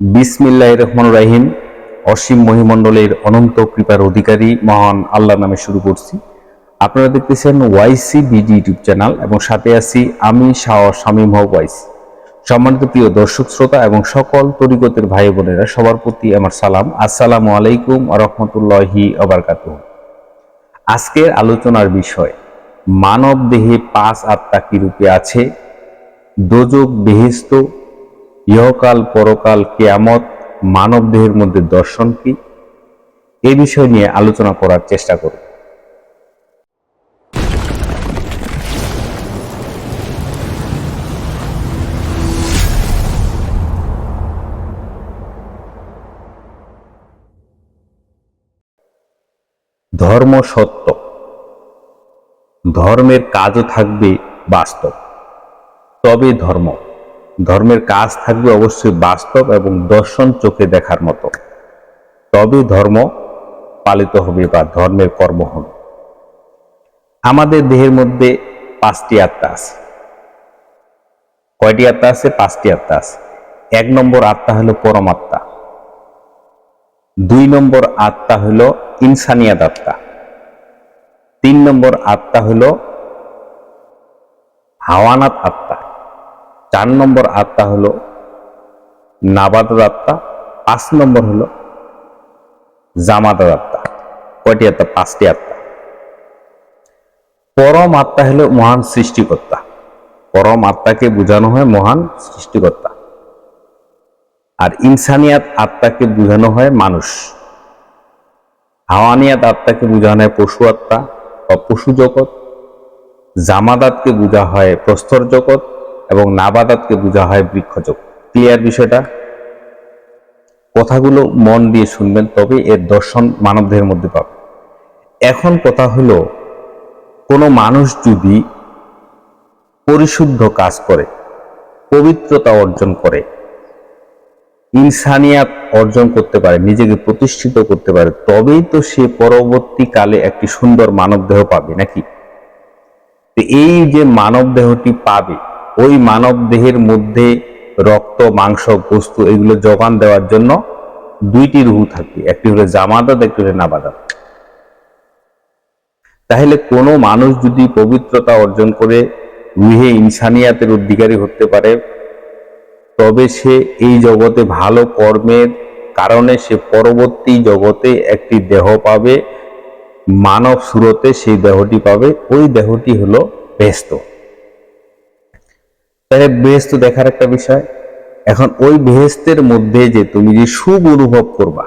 বিসমিল্লাহ রহমান রাহিম। অসীম মহিমণ্ডলের অনন্ত কৃপার অধিকারী, মহান আল্লাহ নামে শুরু করছি। আপনারা দেখতেছেন ওয়াইসি বিডি ইউটিউব চ্যানেল এবং সাথে আছি আমি শাহ শামীম হক ওয়াইসি সম্মানিত প্রিয় দর্শক, শ্রোতা এবং সকল তরিকতের ভাই বোনেরা, সবার প্রতি আমার সালাম। আসসালামু আলাইকুম রহমতুল্লাহি আবরকাত আজকের আলোচনার বিষয় মানব দেহে পাঁচ আত্মা কি রূপে আছে? দোজক বেহেস্ত ইহকাল, পরকাল, কেয়ামত মানব দেহের মধ্যে দর্শন কি? এ বিষয় নিয়ে আলোচনা করার চেষ্টা করব। ধর্ম সত্য। ধর্মের কাজও থাকবে বাস্তব। তবে ধর্ম ধর্মের কাজ থাকবে অবশ্যই বাস্তব এবং দর্শন চোখে দেখার মতো। তবে ধর্ম পালিত হবে বা ধর্মের কর্ম হবে। আমাদের দেহের মধ্যে পাঁচটি আত্মা আছে। কয়টি আত্মা আছে? পাঁচটি আত্মা আছে। এক নম্বর আত্মা হলো পরমাত্মা। দুই নম্বর আত্মা হলো ইনসানিয়াত আত্মা। তিন নম্বর আত্মা হলো হাওয়ানাত আত্মা। চার নম্বর আত্মা হলো নাবাদ আত্মা, পাঁচ নম্বর হলো জামাদ আত্মা। কয়টি আত্মা? পাঁচটি আত্মা। পরম আত্মা হলো মহান সৃষ্টিকর্তা। পরম আত্মাকে বোঝানো হয় মহান সৃষ্টিকর্তা। আর ইনসানিয়াত আত্মাকে বোঝানো হয় মানুষ। হাওয়ানিয়াত আত্মাকে বোঝানো হয় পশু আত্মা বা পশু জগৎ। জামাদাতকে বোঝা হয় প্রস্তর জগৎ। এবং নাবাদাতকে বোঝা হয় বৃক্ষ জগৎ ক্লিয়ার বিষয়টা? কথাগুলো মন দিয়ে শুনবেন, তবে এর দর্শন মানবদের মধ্যে পাবে এখন কথা হলো, কোনো মানুষ যদি পরিশুদ্ধ কাজ করে, পবিত্রতা অর্জন করে, ইনসানিয়াত অর্জন করতে পারে, নিজেকে প্রতিষ্ঠিত করতে পারে, তবেই তো সে পরবর্তীকালে একটি সুন্দর মানব দেহ পাবে, নাকি? এই যে মানব দেহটি পাবে ওই মানব দেহের মধ্যে রক্ত, মাংস, বস্তু এগুলো যোগান দেওয়ার জন্য দুইটি রুহু থাকবে একটি হলো জামাদাত একটি হলো নাবাদাত। তাহলে কোনো মানুষ যদি পবিত্রতা অর্জন করে রুহে ইনসানিয়াতের অধিকারী হতে পারে, তবে সে এই জগতে ভালো কর্মের কারণে সে পরবর্তী জগতে একটি দেহ পাবে, মানব সুরতে সেই দেহটি পাবে। ওই দেহটি হলো বেহস্ত তাহলে বেহেস্ত দেখার একটা বিষয়। এখন ওই বেহেস্তের মধ্যে যে তুমি যে সুখ অনুভব করবা,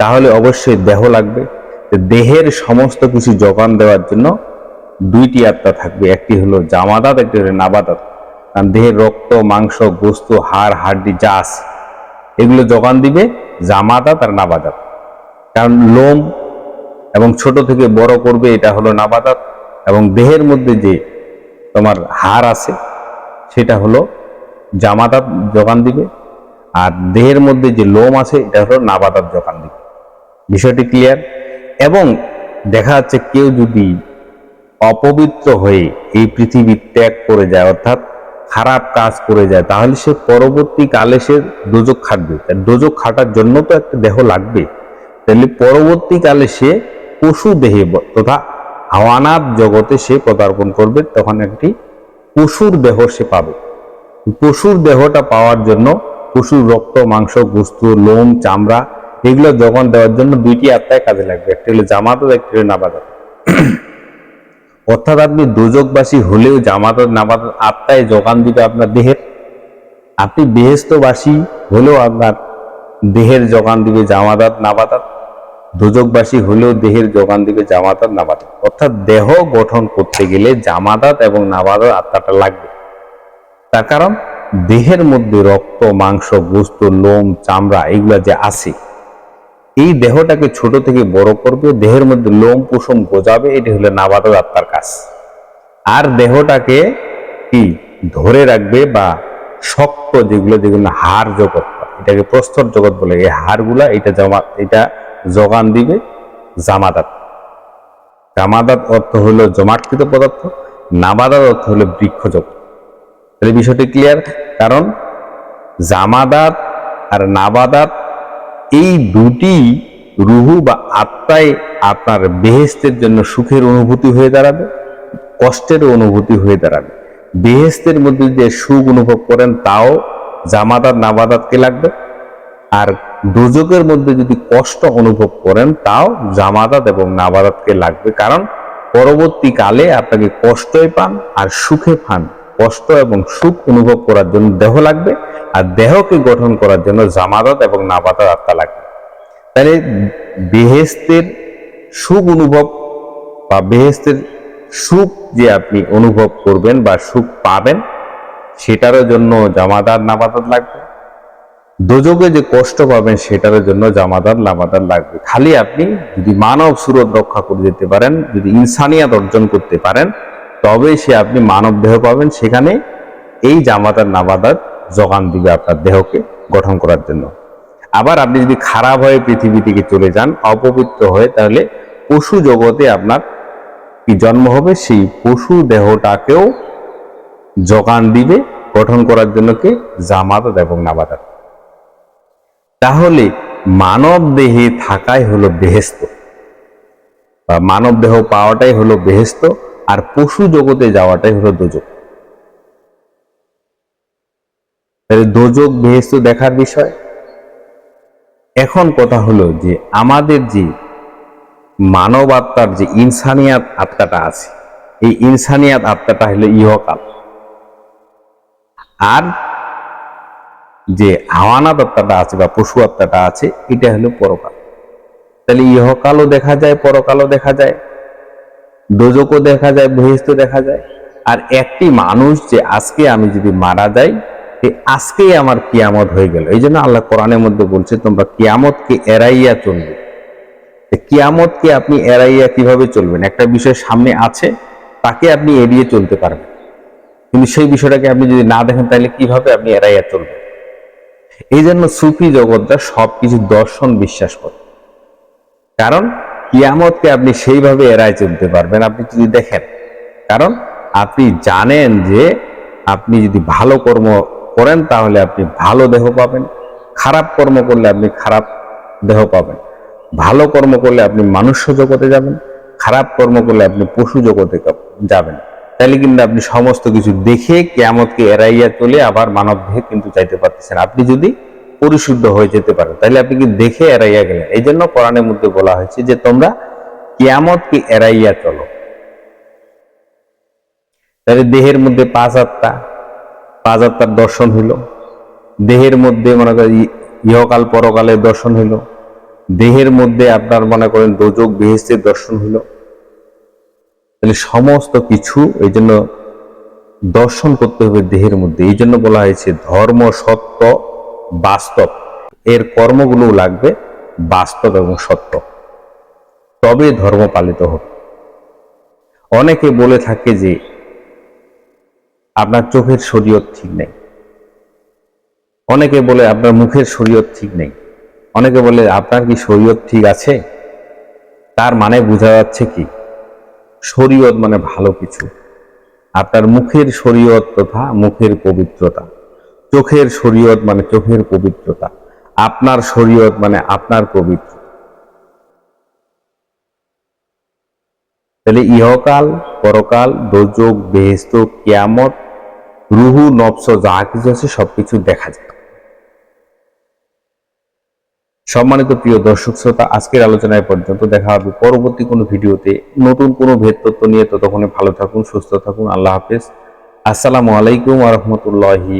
তাহলে অবশ্যই দেহ লাগবে। দেহের সমস্ত কিছু যোগান দেওয়ার জন্য দুইটি আত্মা থাকবে। একটি হলো জামাদাত, একটি হলো নাবাদাত। কারণ দেহের রক্ত, মাংস, গোস্ত, হাড়, হাড্ডি আছে, এগুলো যোগান দিবে জামাদাত আর নাবাদাত। কারণ লোম এবং ছোট থেকে বড় করবে এটা হলো নাবাদাত। এবং দেহের মধ্যে যে তোমার হার আছে, সেটা হলো জামাতার যোগান দিবে আর দেহের মধ্যে যে লোম আছে, এটা হলো নাবাতার যোগান দিবে। বিষয়টি ক্লিয়ার এবং দেখা যাচ্ছে কেউ যদি অপবিত্র হয়ে এই পৃথিবী ত্যাগ করে যায়, অর্থাৎ খারাপ কাজ করে যায়, তাহলে সে পরবর্তীকালে সে দোজক খাটবে। দোজক খাটার জন্য তো একটা দেহ লাগবে। তাহলে পরবর্তীকালে সে পশু দেহে তথা হাওয়ানাত জগতে সে পদার্পণ করবে, তখন একটি পশুর দেহ সে পাবে। পশুর দেহটা পাওয়ার জন্য পশুর রক্ত, মাংস গোস্ত লোম, চামড়া, এগুলো যোগান দেওয়ার জন্য দুইটি আত্মায় কাজে লাগবে, একটি হলো জামাত একটি হলো নাবাদত অর্থাৎ আপনি দুযোগবাসী হলেও জামাত নাবাদ আত্মায় যোগান দিবে আপনার দেহের। আপনি বেহেস্তবাসী হলেও আপনার দেহের যোগান দিবে জামাদাত নাবাদাত দুযোগবাসী হলেও দেহের যোগান দিবে জামাদাত নাবাদাত অর্থাৎ দেহ গঠন করতে গেলে জামাদাত এবং নাবাদাত আত্মাটা লাগবে। তার কারণ, দেহের মধ্যে রক্ত, মাংস গোস্ত লোম, চামড়া এগুলা যে আছে, এই দেহটাকে ছোট থেকে বড় করবে, দেহের মধ্যে লোম কুসুম গোজাবে এটি হলো নাবাদত আত্মার কাজ। আর দেহটাকে কি? ধরে রাখবে বা শক্ত যেগুলো যেগুলো হাড় জগৎ এটাকে প্রস্তর জগৎ বলে, এই হাড়গুলা, এটা জমা, এটা যোগান দিবে জামাদাত। জামাদাত অর্থ হলো জমাটকৃত পদার্থ, নাবাদাত অর্থ হলো বৃক্ষ জগৎ তাহলে বিষয়টি ক্লিয়ার কারণ জামাদাত আর নাবাদাত এই দুটি রুহু বা আত্মায় আপনার বেহেস্তের জন্য সুখের অনুভূতি হয়ে দাঁড়াবে, কষ্টের অনুভূতি হয়ে দাঁড়াবে। বেহেস্তের মধ্যে যে সুখ অনুভব করেন, তাও জামাদাত, নাবাদাতকে লাগবে। আর দুযোগের মধ্যে যদি কষ্ট অনুভব করেন, তাও জামাদাত এবং নাবাদাতকে লাগবে। কারণ পরবর্তীকালে আপনাকে কষ্টই পান আর সুখে পান। কষ্ট এবং সুখ অনুভব করার জন্য দেহ লাগবে আর দেহকে গঠন করার জন্য জামাদাত এবং নাবাদাত আত্মা লাগবে। তাহলে বেহেস্তের সুখ অনুভব বা বেহেস্তের সুখ যে আপনি অনুভব করবেন বা সুখ পাবেন, সেটারও জন্য জামাদার নাবাদাত লাগবে। দোজগে যে কষ্ট পাবেন সেটার জন্য জামাদার লামাদার লাগবে। খালি আপনি যদি মানব সুরত রক্ষা করে যেতে পারেন, যদি ইনসানিয়াত অর্জন করতে পারেন, তবে সে আপনি মানব দেহ পাবেন। সেখানে এই জামাদার নামাদার যোগান দিবে আপনার দেহকে গঠন করার জন্য। আবার আপনি যদি খারাপ হয়ে পৃথিবী থেকে চলে যান, অপবিত্র হয়ে, তাহলে পশু জগতে আপনার কি জন্ম হবে? সেই পশু দেহটাকেও যোগান দিবে, গঠন করার জন্য কে? জামাদাত এবং নাবাদাত তাহলে মানব দেহে থাকাই হলো বেহেস্ত। বা মানব দেহ পাওয়াটাই হলো বেহেস্ত আর পশু জগতে যাওয়াটাই হলো দোজক। দোজক বেহেস্ত দেখার বিষয়? এখন কথা হলো যে আমাদের যে মানব আত্মার যে ইনসানিয়াত আত্মাটা আছে, এই ইনসানিয়াত আত্মাটা হলো ইহকাল। আর যে হাওয়ানাত আত্মাটা আছে বা পশু আত্মাটা আছে, এটা হলো পরকাল। তাহলে ইহকালও দেখা যায়, পরকালও দেখা যায় দোজকও দেখা যায় বহিষ্ঠ দেখা যায়। আর একটি মানুষ যে আজকে আমি যদি মারা যাই আজকেই আমার কিয়ামত হয়ে গেল। এই জন্য আল্লাহ কোরআনের মধ্যে বলছে, তোমরা কিয়ামতকে এড়াইয়া চলবে। কিয়ামতকে আপনি এড়াইয়া কীভাবে চলবেন? একটা বিষয় সামনে আছে, তাকে আপনি এড়িয়ে চলতে পারবেন। কিন্তু সেই বিষয়টাকে আপনি যদি না দেখেন, তাহলে কীভাবে আপনি এড়াইয়া চলবেন? এই জন্য সুফি জগৎটা সবকিছু দর্শন বিশ্বাস করে। কারণ কিয়ামতকে আপনি সেইভাবে এড়ায় চলতে পারবেন, আপনি যদি দেখেন। কারণ আপনি জানেন যে আপনি যদি ভালো কর্ম করেন, তাহলে আপনি ভালো দেহ পাবেন। খারাপ কর্ম করলে আপনি খারাপ দেহ পাবেন। ভালো কর্ম করলে আপনি মানুষ্য জগতে যাবেন, খারাপ কর্ম করলে আপনি পশু জগতে যাবেন। তাহলে কিন্তু আপনি সমস্ত কিছু দেখে কেয়ামতকে এড়াইয়া চলে আবার মানব দেহে কিন্তু চাইতে পারতেছেন। আপনি যদি পরিশুদ্ধ হয়ে যেতে পারেন, তাহলে আপনি কি দেখে এড়াইয়া গেলেন। এই জন্য কোরআনের মধ্যে বলা হয়েছে যে, তোমরা কেয়ামতকে এড়াইয়া চলো। তাহলে দেহের মধ্যে পাঁচ আত্মা, পাঁচ আত্মার দর্শন হইল। দেহের মধ্যে মনে করেন ইহকাল পরকালের দর্শন হইল। দেহের মধ্যে আপনার মনে করেন দোজক বেহেস্তের দর্শন হইল। তাহলে সমস্ত কিছু এই জন্য দর্শন করতে হবে দেহের মধ্যে। এই জন্য বলা হয়েছে ধর্ম, সত্য, বাস্তব। এর কর্মগুলো লাগবে বাস্তব এবং সত্য। তবে ধর্ম পালিত হবে অনেকে বলে থাকে যে আপনার চোখের শরীয়ত ঠিক নেই। অনেকে বলে আপনার মুখের শরীয়ত ঠিক নেই। অনেকে বলে, আপনার কি শরীয়ত ঠিক আছে? তার মানে বোঝা যাচ্ছে কি? শরীয়ত মানে ভালো কিছু। আপনার মুখের শরীয়ত তথা মুখের পবিত্রতা। চোখের শরীয়ত মানে চোখের পবিত্রতা। আপনার শরীয়ত মানে আপনার পবিত্র। তাহলে ইহকাল, পরকাল, দোজক বেহেস্ত কিয়ামত, রুহু, নবস, যা কিছু আছে সবকিছু দেখা যায়। সম্মানিত প্রিয় দর্শক শ্রোতা, আজকের আলোচনায় পর্যন্ত দেখা হবে। পরবর্তী কোনো ভিডিওতে নতুন কোনো ভেদ তত্ত্ব নিয়ে। ততক্ষণে ভালো থাকুন, সুস্থ থাকুন। আল্লাহ হাফেজ। আসসালামু আলাইকুম আ রহমতুল্লাহি